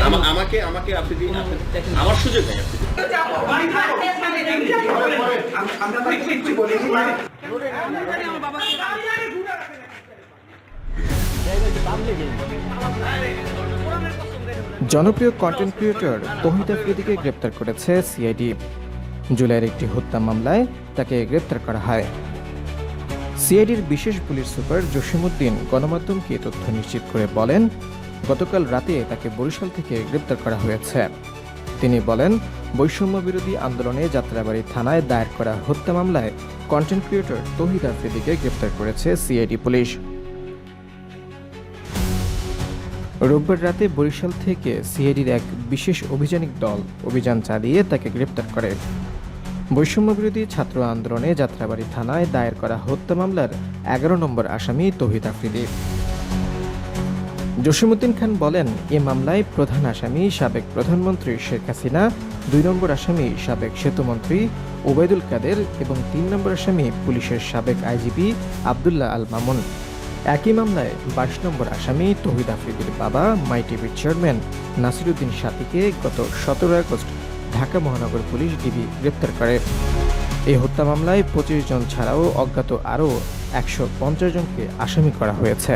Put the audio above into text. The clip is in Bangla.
আমা- আমাকে আমাকে আপনি দিন আমার সুযোগ নেই। জনপ্রিয় কন্টেন্ট ক্রিয়েটর তহিদ আফ্রিদিকে গ্রেপ্তার করেছে সিআইডি জুলাইয়ের একটি হত্যা মামলায় তাকে গ্রেপ্তার করা হয়। সিআইডির বিশেষ পুলিশ সুপার জসিমউদ্দিন গণমাধ্যমকে তথ্য নিশ্চিত করে বলেন গতকাল রাতে তাকে বরিশাল থেকে গ্রেপ্তার করা হয়েছে। তিনি বলেন বৈষম্য বিরোধী আন্দোলনে যাত্রাবাড়ি থানায় দায়ের করা হত্যা মামলায় কন্টেন্ট ক্রিয়েটর তহিদ আফ্রিদিকে গ্রেপ্তার করেছে সিআইডি পুলিশ। রোববার রাতে বরিশাল থেকে সিআইডির এক বিশেষ অভিযানিক দল অভিযান চালিয়ে তাকে গ্রেপ্তার করে। বৈষম্যবিরোধী ছাত্র আন্দোলনে যাত্রাবাড়ি থানায় দায়ের করা হত্যা মামলার এগারো নম্বর আসামি তহিদ আফ্রিদি। জসিমুদ্দিন খান বলেন, এ মামলায় প্রধান আসামি সাবেক প্রধানমন্ত্রী শেখ হাসিনা, দুই নম্বর আসামি সাবেক সেতুমন্ত্রী ওবায়দুল কাদের এবং তিন নম্বর আসামি পুলিশের সাবেক আইজিপি আবদুল্লাহ আল মামুন। একই মামলায় বাইশ নম্বর আসামি তহিদ আফ্রিদির বাবা মাই টিভির চেয়ারম্যান নাসিরুদ্দিন সাথীকে গত সতেরো আগস্ট ঢাকা মহানগর পুলিশ ডিবি গ্রেপ্তার করে। এই হত্যা মামলায় পঁচিশ জন ছাড়াও অজ্ঞাত আরও একশো পঞ্চাশ জনকে আসামি করা হয়েছে।